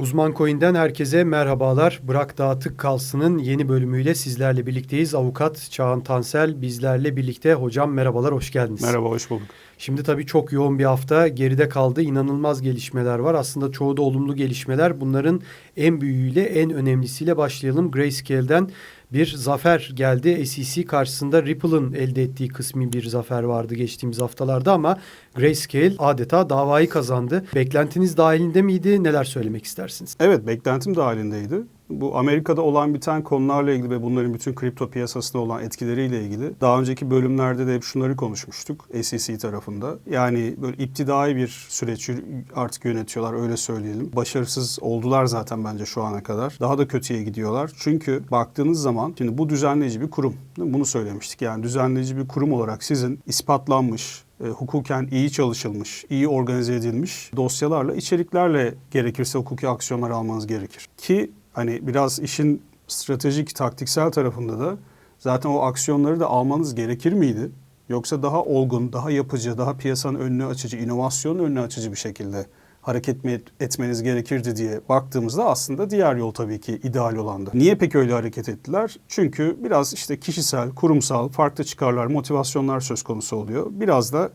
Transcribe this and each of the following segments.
Uzman Coin'den herkese merhabalar. Bırak Dağıtık Kalsın'ın yeni bölümüyle sizlerle birlikteyiz. Avukat Çağan Tansel bizlerle birlikte. Hocam merhabalar, hoş geldiniz. Merhaba, hoş bulduk. Şimdi tabii çok yoğun bir hafta geride kaldı. İnanılmaz gelişmeler var. Aslında çoğu da olumlu gelişmeler. Bunların en büyüğüyle, en önemlisiyle başlayalım. Grayscale'den bir zafer geldi. SEC karşısında Ripple'ın elde ettiği kısmi bir zafer vardı geçtiğimiz haftalarda ama Grayscale adeta davayı kazandı. Beklentiniz dahilinde miydi? Neler söylemek istersiniz? Evet, beklentim dahilindeydi. Bu Amerika'da olan biten konularla ilgili ve bunların bütün kripto piyasasında olan etkileriyle ilgili daha önceki bölümlerde de hep şunları konuşmuştuk SEC tarafında. Yani böyle iptidai bir süreç artık yönetiyorlar öyle söyleyelim. Başarısız oldular zaten bence şu ana kadar. Daha da kötüye gidiyorlar. Çünkü baktığınız zaman şimdi bu düzenleyici bir kurum. Bunu söylemiştik. Yani düzenleyici bir kurum olarak sizin ispatlanmış, e, hukuken iyi çalışılmış, iyi organize edilmiş dosyalarla, içeriklerle gerekirse hukuki aksiyonlar almanız gerekir. Ki hani biraz işin stratejik, taktiksel tarafında da zaten o aksiyonları da almanız gerekir miydi? Yoksa daha olgun, daha yapıcı, daha piyasanın önünü açıcı, inovasyonun önünü açıcı bir şekilde hareket mi etmeniz gerekirdi diye baktığımızda aslında diğer yol tabii ki ideal olandı. Niye peki öyle hareket ettiler? Çünkü biraz işte kişisel, kurumsal, farklı çıkarlar, motivasyonlar söz konusu oluyor. Biraz da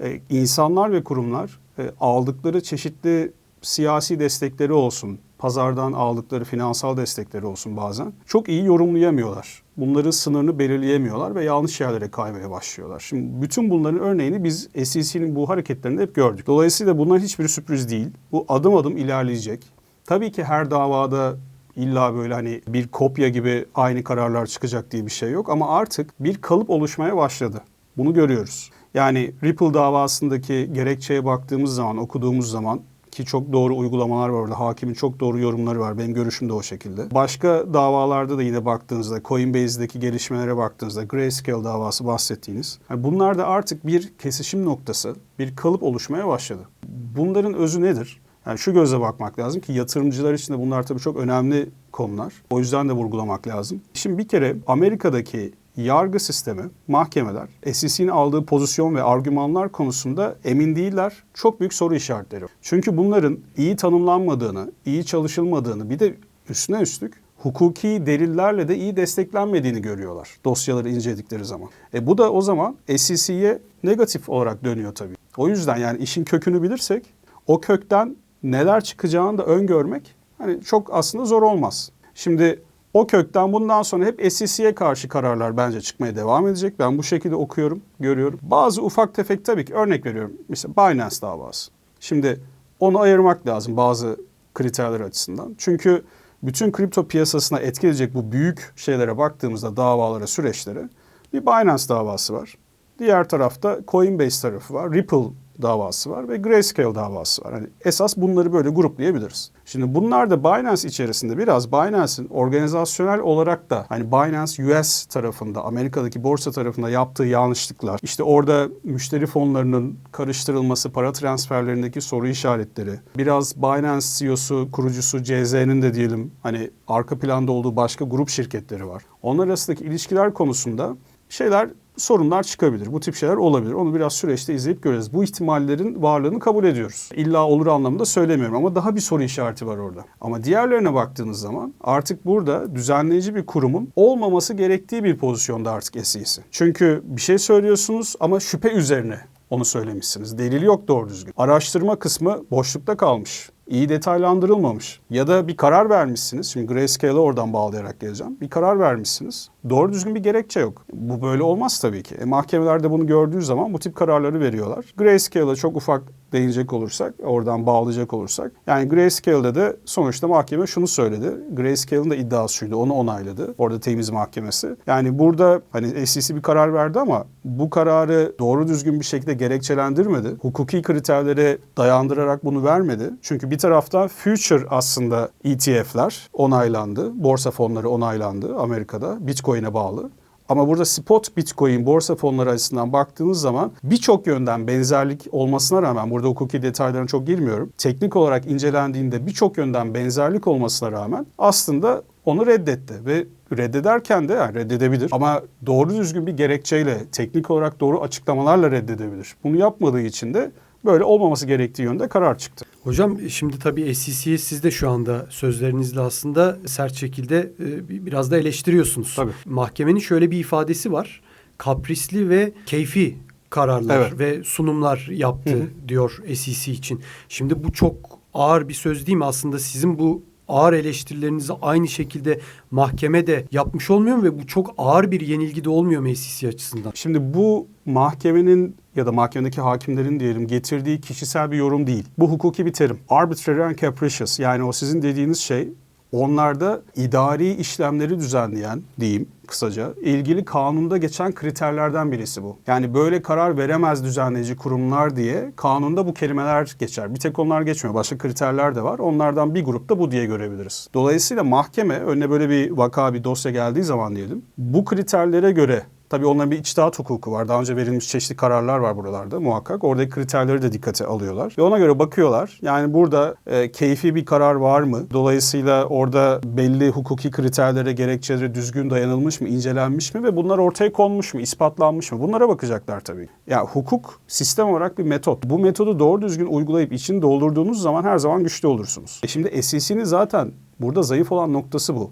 e, insanlar ve kurumlar e, aldıkları çeşitli siyasi destekleri olsun, pazardan aldıkları finansal destekleri olsun bazen çok iyi yorumlayamıyorlar. Bunların sınırını belirleyemiyorlar ve yanlış yerlere kaymaya başlıyorlar. Şimdi bütün bunların örneğini biz SEC'nin bu hareketlerinde hep gördük. Dolayısıyla bunların hiçbir sürpriz değil. Bu adım adım ilerleyecek. Tabii ki her davada illa böyle hani bir kopya gibi aynı kararlar çıkacak diye bir şey yok ama artık bir kalıp oluşmaya başladı. Bunu görüyoruz. Yani Ripple davasındaki gerekçeye baktığımız zaman, okuduğumuz zaman ki çok doğru uygulamalar var orada. Hakimin çok doğru yorumları var. Benim görüşüm de o şekilde. Başka davalarda da yine baktığınızda Coinbase'deki gelişmelere baktığınızda Grayscale davası bahsettiğiniz. Yani bunlar da artık bir kesişim noktası, bir kalıp oluşmaya başladı. Bunların özü nedir? Yani şu gözle bakmak lazım ki yatırımcılar için de bunlar tabii çok önemli konular. O yüzden de vurgulamak lazım. Şimdi bir kere Amerika'daki yargı sistemi, mahkemeler, SEC'nin aldığı pozisyon ve argümanlar konusunda emin değiller. Çok büyük soru işaretleri. Çünkü bunların iyi tanımlanmadığını, iyi çalışılmadığını bir de üstüne üstlük hukuki delillerle de iyi desteklenmediğini görüyorlar dosyaları inceledikleri zaman. E bu da o zaman SEC'ye negatif olarak dönüyor tabii. O yüzden yani işin kökünü bilirsek o kökten neler çıkacağını da öngörmek hani çok aslında zor olmaz. Şimdi o kökten bundan sonra hep SEC'ye karşı kararlar bence çıkmaya devam edecek. Ben bu şekilde okuyorum, görüyorum. Bazı ufak tefek tabii ki örnek veriyorum. Mesela Binance davası. Şimdi onu ayırmak lazım bazı kriterler açısından. Çünkü bütün kripto piyasasına etki edecek bu büyük şeylere baktığımızda davalara, süreçlere bir Binance davası var. Diğer tarafta Coinbase tarafı var. Ripple davası var ve Grayscale davası var. Hani esas bunları böyle gruplayabiliriz. Şimdi bunlar da Binance içerisinde biraz Binance'in organizasyonel olarak da hani Binance US tarafında Amerika'daki borsa tarafında yaptığı yanlışlıklar işte orada müşteri fonlarının karıştırılması para transferlerindeki soru işaretleri biraz Binance CEO'su kurucusu CZ'nin de diyelim hani arka planda olduğu başka grup şirketleri var. Onlar arasındaki ilişkiler konusunda şeyler sorunlar çıkabilir. Bu tip şeyler olabilir. Onu biraz süreçte izleyip göreceğiz. Bu ihtimallerin varlığını kabul ediyoruz. İlla olur anlamında söylemiyorum ama daha bir soru işareti var orada. Ama diğerlerine baktığınız zaman artık burada düzenleyici bir kurumun olmaması gerektiği bir pozisyonda artık SEC. Çünkü bir şey söylüyorsunuz ama şüphe üzerine onu söylemişsiniz. Delil yok doğru düzgün. Araştırma kısmı boşlukta kalmış iyi detaylandırılmamış. Ya da bir karar vermişsiniz. Şimdi Grayscale'e oradan bağlayarak geleceğim. Bir karar vermişsiniz. Doğru düzgün bir gerekçe yok. Bu böyle olmaz tabii ki. E, mahkemelerde bunu gördüğü zaman bu tip kararları veriyorlar. Grayscale'a çok ufak değinecek olursak, oradan bağlayacak olursak. Yani Grayscale'de de sonuçta mahkeme şunu söyledi. Grayscale'ın da iddiası şuydu, onu onayladı. Orada temiz mahkemesi. Yani burada hani SEC bir karar verdi ama bu kararı doğru düzgün bir şekilde gerekçelendirmedi. Hukuki kriterlere dayandırarak bunu vermedi. Çünkü bir taraftan future aslında ETF'ler onaylandı. Borsa fonları onaylandı Amerika'da. Bitcoin'e bağlı. Ama burada spot Bitcoin borsa fonları açısından baktığınız zaman birçok yönden benzerlik olmasına rağmen burada hukuki detaylarına çok girmiyorum. Teknik olarak incelendiğinde birçok yönden benzerlik olmasına rağmen aslında onu reddetti ve reddederken de yani reddedebilir ama doğru düzgün bir gerekçeyle teknik olarak doğru açıklamalarla reddedebilir. Bunu yapmadığı için de böyle olmaması gerektiği yönde karar çıktı. Hocam şimdi tabii SEC'yi siz de şu anda sözlerinizle aslında sert şekilde e, biraz da eleştiriyorsunuz. Tabii. Mahkemenin şöyle bir ifadesi var. Kaprisli ve keyfi kararlar Evet. ve sunumlar yaptı Hı diyor SEC için. Şimdi bu çok ağır bir söz değil mi? Aslında sizin bu ağır eleştirilerinizi aynı şekilde mahkeme de yapmış olmuyor mu ve bu çok ağır bir yenilgi de olmuyor mu SEC açısından? Şimdi bu mahkemenin ya da mahkemedeki hakimlerin diyelim getirdiği kişisel bir yorum değil. Bu hukuki bir terim. Arbitrary and capricious yani o sizin dediğiniz şey onlarda idari işlemleri düzenleyen diyeyim kısaca ilgili kanunda geçen kriterlerden birisi bu. Yani böyle karar veremez düzenleyici kurumlar diye kanunda bu kelimeler geçer. Bir tek onlar geçmiyor. Başka kriterler de var. Onlardan bir grupta bu diye görebiliriz. Dolayısıyla mahkeme önüne böyle bir vaka bir dosya geldiği zaman diyelim bu kriterlere göre Tabii onların bir içtihat hukuku var. Daha önce verilmiş çeşitli kararlar var buralarda muhakkak. Oradaki kriterleri de dikkate alıyorlar. Ve ona göre bakıyorlar. Yani burada e, keyfi bir karar var mı? Dolayısıyla orada belli hukuki kriterlere, gerekçelere düzgün dayanılmış mı, incelenmiş mi ve bunlar ortaya konmuş mu, ispatlanmış mı? Bunlara bakacaklar tabii. Ya hukuk sistem olarak bir metot. Bu metodu doğru düzgün uygulayıp içini doldurduğunuz zaman her zaman güçlü olursunuz. E şimdi SEC'nin zaten burada zayıf olan noktası bu.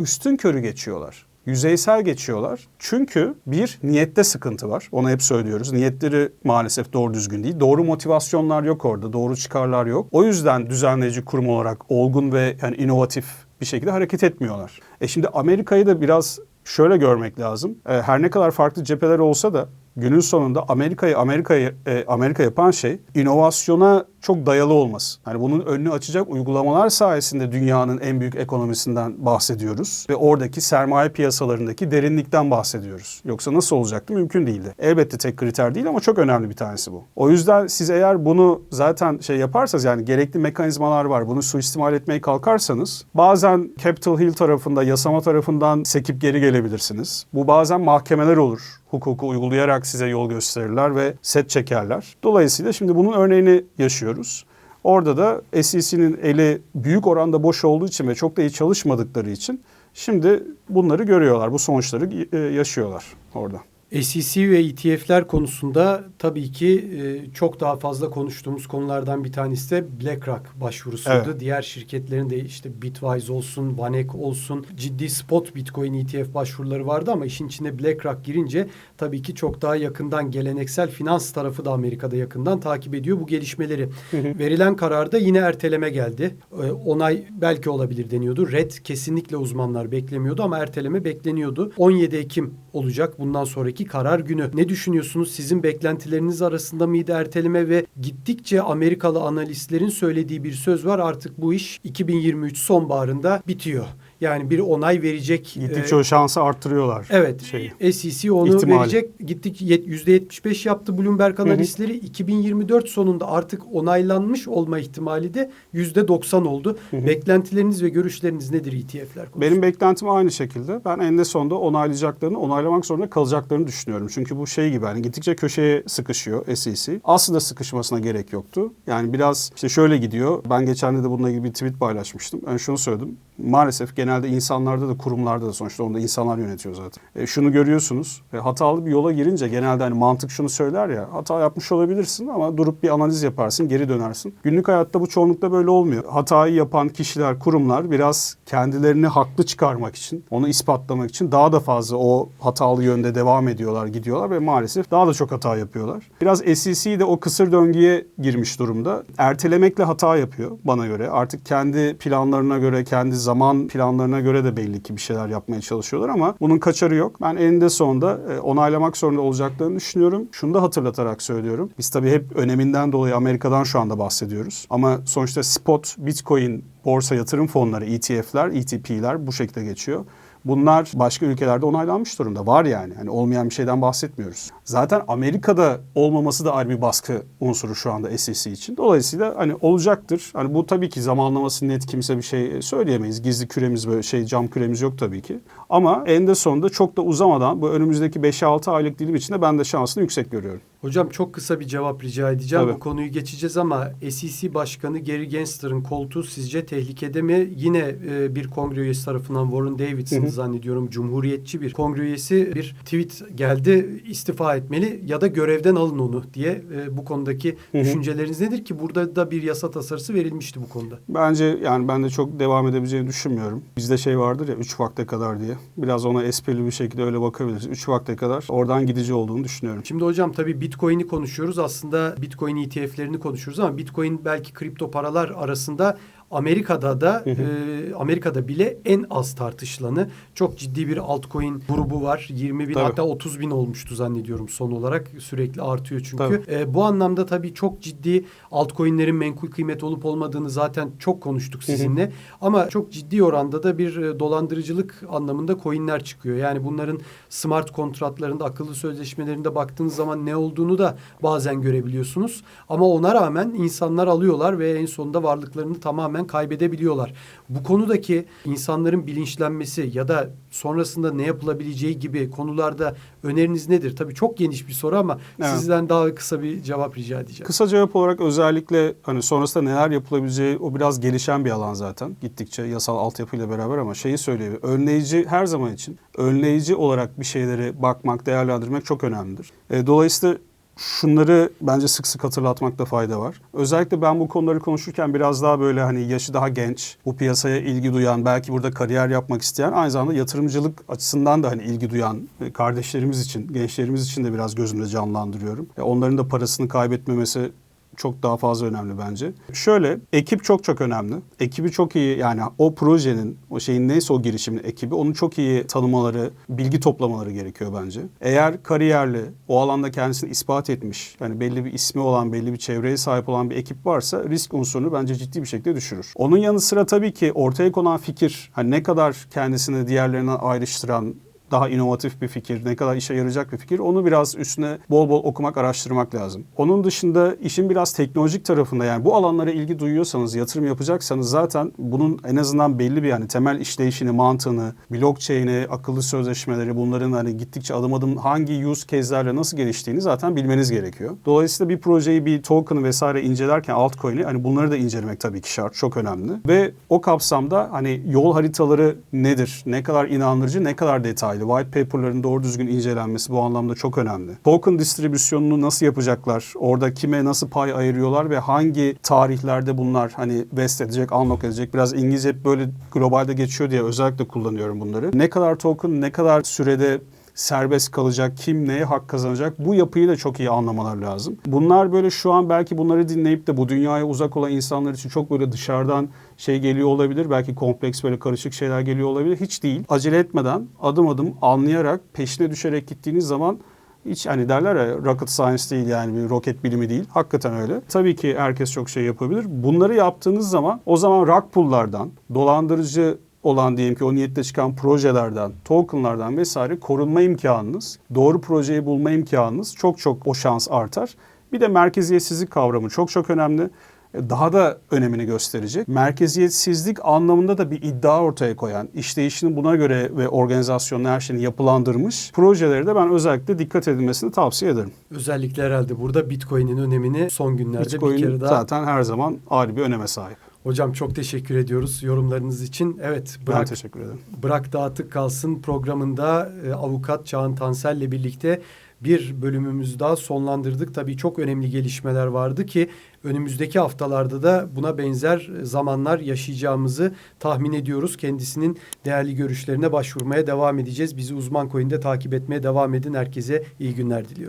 Üstün körü geçiyorlar yüzeysel geçiyorlar. Çünkü bir niyette sıkıntı var. Onu hep söylüyoruz. Niyetleri maalesef doğru düzgün değil. Doğru motivasyonlar yok orada. Doğru çıkarlar yok. O yüzden düzenleyici kurum olarak olgun ve yani inovatif bir şekilde hareket etmiyorlar. E şimdi Amerika'yı da biraz şöyle görmek lazım. E, her ne kadar farklı cepheler olsa da günün sonunda Amerika'yı Amerika'yı e, Amerika yapan şey inovasyona çok dayalı olması. Yani bunun önünü açacak uygulamalar sayesinde dünyanın en büyük ekonomisinden bahsediyoruz ve oradaki sermaye piyasalarındaki derinlikten bahsediyoruz. Yoksa nasıl olacaktı? Mümkün değildi. Elbette tek kriter değil ama çok önemli bir tanesi bu. O yüzden siz eğer bunu zaten şey yaparsanız yani gerekli mekanizmalar var. Bunu suistimal etmeye kalkarsanız bazen Capitol Hill tarafında, yasama tarafından sekip geri gelebilirsiniz. Bu bazen mahkemeler olur hukuku uygulayarak size yol gösterirler ve set çekerler. Dolayısıyla şimdi bunun örneğini yaşıyoruz. Orada da SEC'nin eli büyük oranda boş olduğu için ve çok da iyi çalışmadıkları için şimdi bunları görüyorlar. Bu sonuçları e, yaşıyorlar orada. SEC ve ETF'ler konusunda tabii ki e, çok daha fazla konuştuğumuz konulardan bir tanesi de BlackRock başvurusuydu. Evet. Diğer şirketlerin de işte Bitwise olsun, Vanek olsun ciddi spot Bitcoin ETF başvuruları vardı ama işin içine BlackRock girince tabii ki çok daha yakından geleneksel finans tarafı da Amerika'da yakından takip ediyor bu gelişmeleri. Verilen kararda yine erteleme geldi. E, onay belki olabilir deniyordu. Red kesinlikle uzmanlar beklemiyordu ama erteleme bekleniyordu. 17 Ekim olacak bundan sonraki karar günü. Ne düşünüyorsunuz? Sizin beklentileriniz arasında mıydı erteleme ve gittikçe Amerikalı analistlerin söylediği bir söz var. Artık bu iş 2023 sonbaharında bitiyor. Yani bir onay verecek. Gittikçe e, o şansı arttırıyorlar. Evet. şeyi. SEC onu İhtimali. verecek. Gittik yet- %75 yaptı Bloomberg analistleri. 2024 sonunda artık onaylanmış olma ihtimali de %90 oldu. Beklentileriniz ve görüşleriniz nedir ETF'ler konusunda? Benim beklentim aynı şekilde. Ben en de sonunda onaylayacaklarını, onaylamak zorunda kalacaklarını düşünüyorum. Çünkü bu şey gibi hani gittikçe köşeye sıkışıyor SEC. Aslında sıkışmasına gerek yoktu. Yani biraz işte şöyle gidiyor. Ben geçen de bununla ilgili bir tweet paylaşmıştım. Ben şunu söyledim. Maalesef genelde insanlarda da kurumlarda da sonuçta onu da insanlar yönetiyor zaten. E, şunu görüyorsunuz. E, hatalı bir yola girince genelde hani mantık şunu söyler ya. Hata yapmış olabilirsin ama durup bir analiz yaparsın, geri dönersin. Günlük hayatta bu çoğunlukla böyle olmuyor. Hatayı yapan kişiler, kurumlar biraz kendilerini haklı çıkarmak için, onu ispatlamak için daha da fazla o hatalı yönde devam ediyorlar, gidiyorlar ve maalesef daha da çok hata yapıyorlar. Biraz SEC de o kısır döngüye girmiş durumda. Ertelemekle hata yapıyor bana göre. Artık kendi planlarına göre, kendi zaman planlarına göre de belli ki bir şeyler yapmaya çalışıyorlar ama bunun kaçarı yok. Ben eninde sonunda e, onaylamak zorunda olacaklarını düşünüyorum. Şunu da hatırlatarak söylüyorum. Biz tabii hep öneminden dolayı Amerika'dan şu anda bahsediyoruz. Ama sonuçta spot, bitcoin, borsa yatırım fonları, ETF'ler, ETP'ler bu şekilde geçiyor. Bunlar başka ülkelerde onaylanmış durumda. Var yani. Hani olmayan bir şeyden bahsetmiyoruz. Zaten Amerika'da olmaması da ayrı bir baskı unsuru şu anda SEC için. Dolayısıyla hani olacaktır. Hani bu tabii ki zamanlaması net kimse bir şey söyleyemeyiz. Gizli küremiz böyle şey cam küremiz yok tabii ki. Ama eninde sonunda çok da uzamadan bu önümüzdeki 5-6 aylık dilim içinde ben de şansını yüksek görüyorum. Hocam çok kısa bir cevap rica edeceğim. Tabii. Bu konuyu geçeceğiz ama SEC Başkanı Gary Gensler'ın koltuğu sizce tehlikede mi? Yine e, bir kongre üyesi tarafından Warren Davidson Hı hı. zannediyorum cumhuriyetçi bir kongre üyesi bir tweet geldi istifa etmeli ya da görevden alın onu diye e, bu konudaki Hı hı. düşünceleriniz nedir ki burada da bir yasa tasarısı verilmişti bu konuda. Bence yani ben de çok devam edebileceğini düşünmüyorum. Bizde şey vardır ya 3 vakte kadar diye. Biraz ona esprili bir şekilde öyle bakabiliriz. 3 vakte kadar oradan gidici olduğunu düşünüyorum. Şimdi hocam tabii Bitcoin'i konuşuyoruz. Aslında Bitcoin ETF'lerini konuşuyoruz ama Bitcoin belki kripto paralar arasında Amerika'da da Hı hı. e, Amerika'da bile en az tartışılanı çok ciddi bir altcoin grubu var. 20 bin Tabii. hatta 30 bin olmuştu zannediyorum son olarak. Sürekli artıyor çünkü. E, bu anlamda tabii çok ciddi altcoin'lerin menkul kıymet olup olmadığını zaten çok konuştuk Hı hı. sizinle. Ama çok ciddi oranda da bir e, dolandırıcılık anlamında coin'ler çıkıyor. Yani bunların smart kontratlarında, akıllı sözleşmelerinde baktığınız zaman ne olduğunu da bazen görebiliyorsunuz. Ama ona rağmen insanlar alıyorlar ve en sonunda varlıklarını tamamen kaybedebiliyorlar. Bu konudaki insanların bilinçlenmesi ya da sonrasında ne yapılabileceği gibi konularda öneriniz nedir? Tabii çok geniş bir soru ama Evet. sizden daha kısa bir cevap rica edeceğim. Kısa cevap olarak özellikle hani sonrasında neler yapılabileceği o biraz gelişen bir alan zaten. Gittikçe yasal altyapıyla beraber ama şeyi söyleyeyim. Önleyici her zaman için önleyici olarak bir şeylere bakmak, değerlendirmek çok önemlidir. E, dolayısıyla şunları bence sık sık hatırlatmakta fayda var. Özellikle ben bu konuları konuşurken biraz daha böyle hani yaşı daha genç, bu piyasaya ilgi duyan, belki burada kariyer yapmak isteyen, aynı zamanda yatırımcılık açısından da hani ilgi duyan e, kardeşlerimiz için, gençlerimiz için de biraz gözümde canlandırıyorum. E, Onların da parasını kaybetmemesi çok daha fazla önemli bence. Şöyle ekip çok çok önemli. Ekibi çok iyi yani o projenin o şeyin neyse o girişimin ekibi onu çok iyi tanımaları, bilgi toplamaları gerekiyor bence. Eğer kariyerli o alanda kendisini ispat etmiş yani belli bir ismi olan belli bir çevreye sahip olan bir ekip varsa risk unsurunu bence ciddi bir şekilde düşürür. Onun yanı sıra tabii ki ortaya konan fikir hani ne kadar kendisini diğerlerinden ayrıştıran daha inovatif bir fikir, ne kadar işe yarayacak bir fikir onu biraz üstüne bol bol okumak, araştırmak lazım. Onun dışında işin biraz teknolojik tarafında yani bu alanlara ilgi duyuyorsanız, yatırım yapacaksanız zaten bunun en azından belli bir yani temel işleyişini, mantığını, blockchain'i, akıllı sözleşmeleri bunların hani gittikçe adım adım hangi use case'lerle nasıl geliştiğini zaten bilmeniz gerekiyor. Dolayısıyla bir projeyi, bir token'ı vesaire incelerken altcoin'i hani bunları da incelemek tabii ki şart, çok önemli. Ve o kapsamda hani yol haritaları nedir? Ne kadar inandırıcı, ne kadar detaylı? White paper'ların doğru düzgün incelenmesi bu anlamda çok önemli. Token distribüsyonunu nasıl yapacaklar? Orada kime nasıl pay ayırıyorlar ve hangi tarihlerde bunlar hani vest edecek, unlock edecek? Biraz İngilizce hep böyle globalde geçiyor diye özellikle kullanıyorum bunları. Ne kadar token, ne kadar sürede serbest kalacak, kim neye hak kazanacak bu yapıyı da çok iyi anlamalar lazım. Bunlar böyle şu an belki bunları dinleyip de bu dünyaya uzak olan insanlar için çok böyle dışarıdan şey geliyor olabilir. Belki kompleks böyle karışık şeyler geliyor olabilir. Hiç değil. Acele etmeden adım adım anlayarak peşine düşerek gittiğiniz zaman hiç hani derler ya rocket science değil yani bir roket bilimi değil. Hakikaten öyle. Tabii ki herkes çok şey yapabilir. Bunları yaptığınız zaman o zaman rug pull'lardan, dolandırıcı olan diyelim ki o niyette çıkan projelerden, tokenlardan vesaire korunma imkanınız, doğru projeyi bulma imkanınız çok çok o şans artar. Bir de merkeziyetsizlik kavramı çok çok önemli. Daha da önemini gösterecek. Merkeziyetsizlik anlamında da bir iddia ortaya koyan, işleyişini buna göre ve organizasyonun her şeyini yapılandırmış projeleri de ben özellikle dikkat edilmesini tavsiye ederim. Özellikle herhalde burada Bitcoin'in önemini son günlerde bir Bitcoin kere daha zaten her zaman ayrı bir öneme sahip. Hocam çok teşekkür ediyoruz yorumlarınız için. Evet Ben bırak, teşekkür ederim. bırak dağıtık kalsın programında e, avukat Çağan Tansel'le birlikte bir bölümümüzü daha sonlandırdık. Tabii çok önemli gelişmeler vardı ki önümüzdeki haftalarda da buna benzer zamanlar yaşayacağımızı tahmin ediyoruz. Kendisinin değerli görüşlerine başvurmaya devam edeceğiz. Bizi Uzman Coin'de takip etmeye devam edin. Herkese iyi günler diliyorum.